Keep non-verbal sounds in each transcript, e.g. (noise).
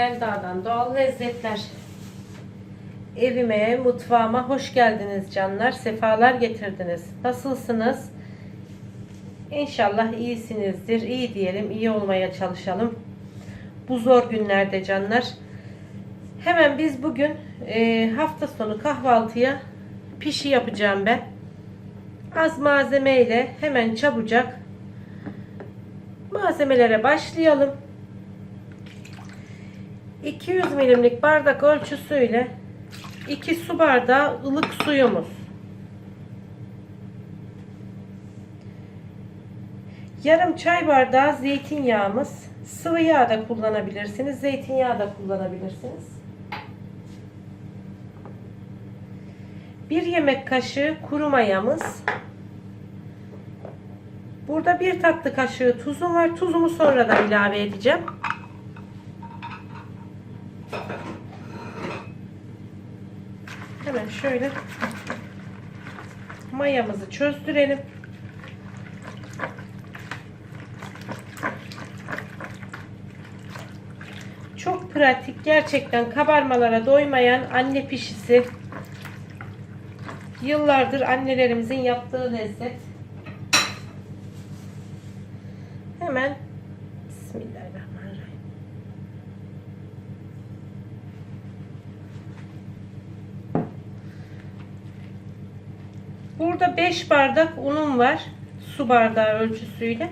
Selda'dan doğal lezzetler. Evime, mutfağıma hoş geldiniz canlar. Sefalar getirdiniz. Nasılsınız? İnşallah iyisinizdir. İyi diyelim, iyi olmaya çalışalım. Bu zor günlerde canlar. Hemen biz bugün e, hafta sonu kahvaltıya pişi yapacağım ben. Az malzemeyle hemen çabucak malzemelere başlayalım. 200 milimlik bardak ölçüsüyle 2 su bardağı ılık suyumuz. Yarım çay bardağı zeytinyağımız. Sıvı yağ da kullanabilirsiniz. Zeytinyağı da kullanabilirsiniz. Bir yemek kaşığı kuru mayamız. Burada bir tatlı kaşığı tuzum var. Tuzumu sonradan ilave edeceğim. Hemen şöyle mayamızı çözdürelim. Çok pratik, gerçekten kabarmalara doymayan anne pişisi. Yıllardır annelerimizin yaptığı lezzet. Hemen Bismillahirrahmanirrahim. Burada 5 bardak unum var. Su bardağı ölçüsüyle.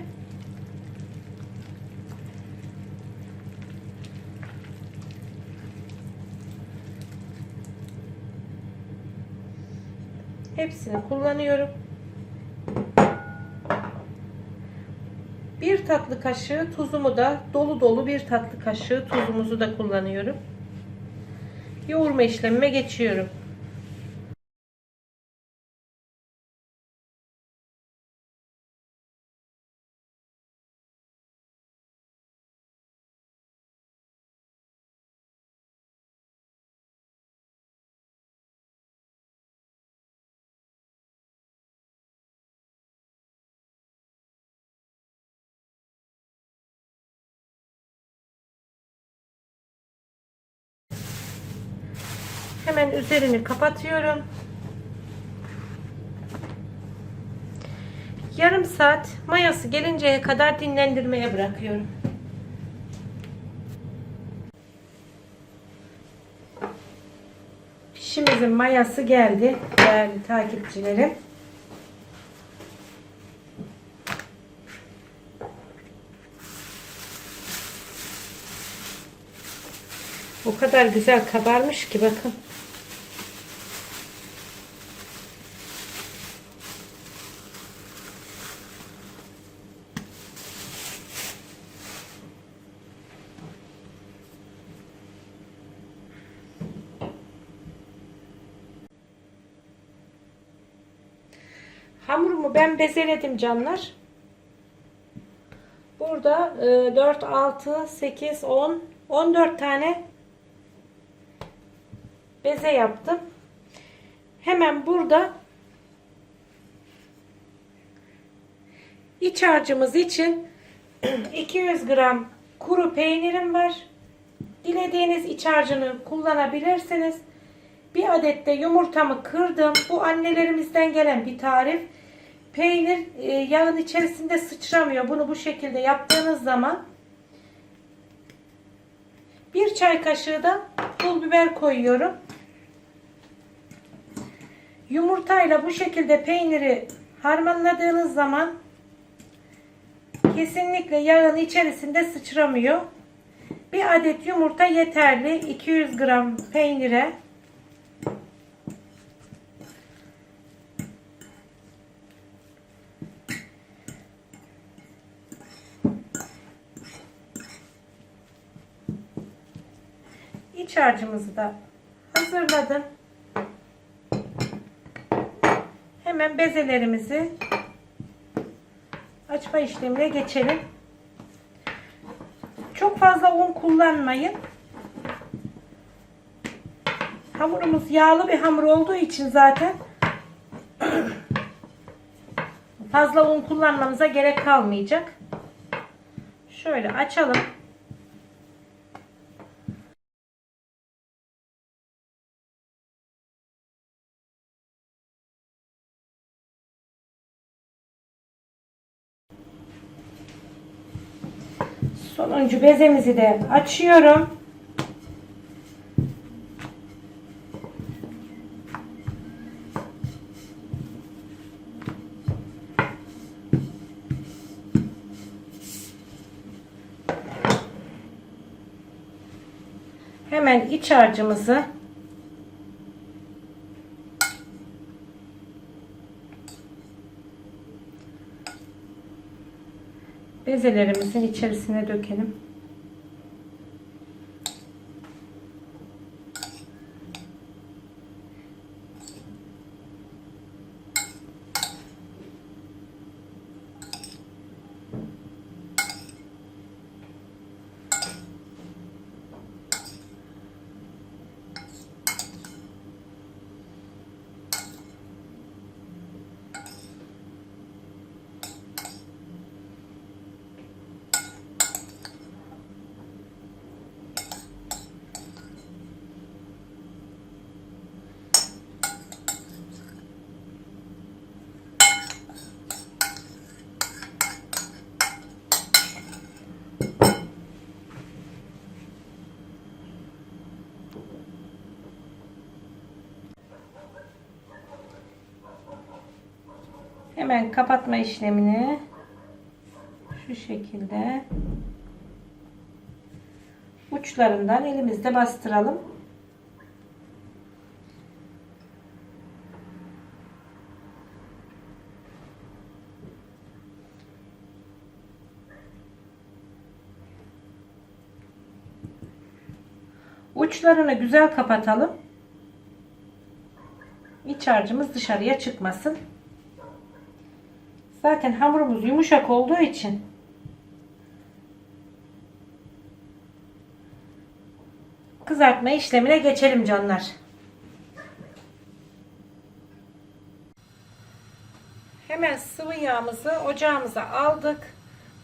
Hepsini kullanıyorum. Bir tatlı kaşığı tuzumu da dolu dolu bir tatlı kaşığı tuzumuzu da kullanıyorum. Yoğurma işlemime geçiyorum. Hemen üzerini kapatıyorum. Yarım saat mayası gelinceye kadar dinlendirmeye bırakıyorum. Pişimizin mayası geldi değerli takipçilerim. O kadar güzel kabarmış ki bakın. Hamurumu ben bezeledim canlar. Burada 4, 6, 8, 10, 14 tane beze yaptım. Hemen burada iç harcımız için (clears throat) 200 gram kuru peynirim var. Dilediğiniz iç harcını kullanabilirsiniz. Bir adet de yumurtamı kırdım. Bu annelerimizden gelen bir tarif. Peynir e, yağın içerisinde sıçramıyor. Bunu bu şekilde yaptığınız zaman bir çay kaşığı da pul biber koyuyorum. Yumurtayla bu şekilde peyniri harmanladığınız zaman kesinlikle yağın içerisinde sıçramıyor. Bir adet yumurta yeterli. 200 gram peynire. Harcımızı da hazırladım. Hemen bezelerimizi açma işlemine geçelim. Çok fazla un kullanmayın. Hamurumuz yağlı bir hamur olduğu için zaten fazla un kullanmamıza gerek kalmayacak. Şöyle açalım. Sonuncu bezemizi de açıyorum. Hemen iç harcımızı bezelerimizin içerisine dökelim. Hemen kapatma işlemini şu şekilde uçlarından elimizde bastıralım. Uçlarını güzel kapatalım. İç harcımız dışarıya çıkmasın. Zaten hamurumuz yumuşak olduğu için kızartma işlemine geçelim canlar. Hemen sıvı yağımızı ocağımıza aldık.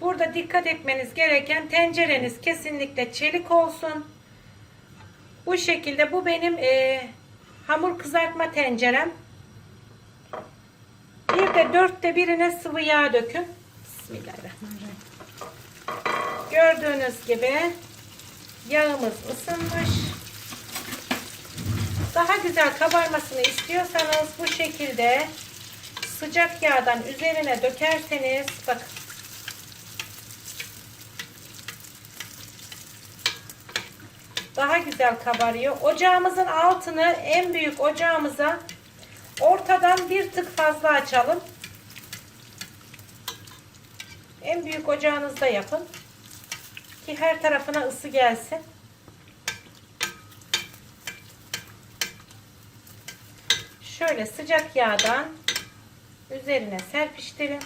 Burada dikkat etmeniz gereken tencereniz kesinlikle çelik olsun. Bu şekilde bu benim e, hamur kızartma tencerem. Bir de dörtte birine sıvı yağ dökün. Bismillahirrahmanirrahim. Gördüğünüz gibi yağımız ısınmış. Daha güzel kabarmasını istiyorsanız bu şekilde sıcak yağdan üzerine dökerseniz bakın daha güzel kabarıyor. Ocağımızın altını en büyük ocağımıza ortadan bir tık fazla açalım. En büyük ocağınızda yapın. Ki her tarafına ısı gelsin. Şöyle sıcak yağdan üzerine serpiştirin.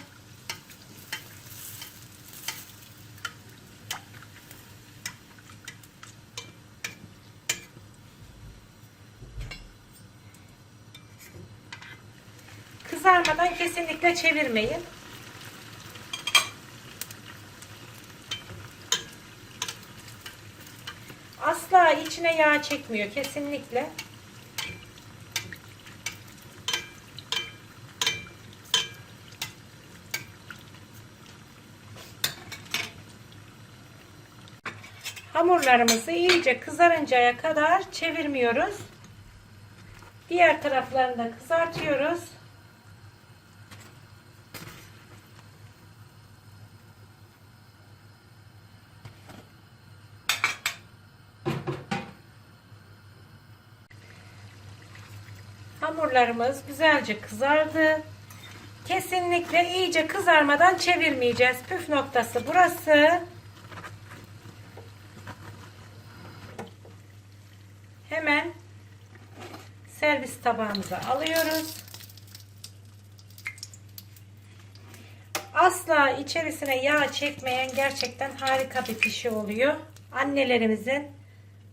Kızarmadan kesinlikle çevirmeyin. Asla içine yağ çekmiyor kesinlikle. Hamurlarımızı iyice kızarıncaya kadar çevirmiyoruz. Diğer taraflarını da kızartıyoruz. Hamurlarımız güzelce kızardı. Kesinlikle iyice kızarmadan çevirmeyeceğiz. Püf noktası burası. Hemen servis tabağımıza alıyoruz. Asla içerisine yağ çekmeyen gerçekten harika bir pişi oluyor. Annelerimizin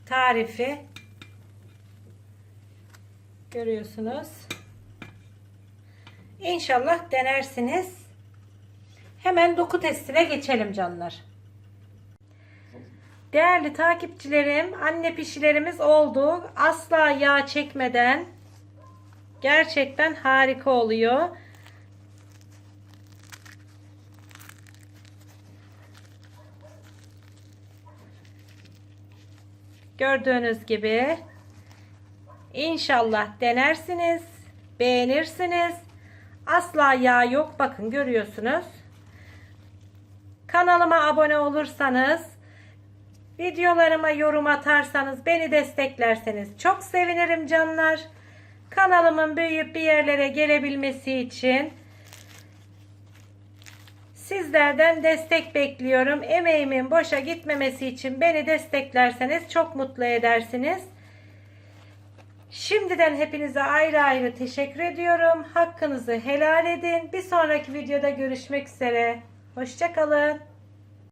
tarifi. Görüyorsunuz. İnşallah denersiniz. Hemen doku testine geçelim canlar. Değerli takipçilerim, anne pişilerimiz oldu. Asla yağ çekmeden gerçekten harika oluyor. Gördüğünüz gibi İnşallah denersiniz, beğenirsiniz. Asla yağ yok. Bakın görüyorsunuz. Kanalıma abone olursanız, videolarıma yorum atarsanız, beni desteklerseniz çok sevinirim canlar. Kanalımın büyüyüp bir yerlere gelebilmesi için sizlerden destek bekliyorum. Emeğimin boşa gitmemesi için beni desteklerseniz çok mutlu edersiniz. Şimdiden hepinize ayrı ayrı teşekkür ediyorum. Hakkınızı helal edin. Bir sonraki videoda görüşmek üzere. Hoşçakalın.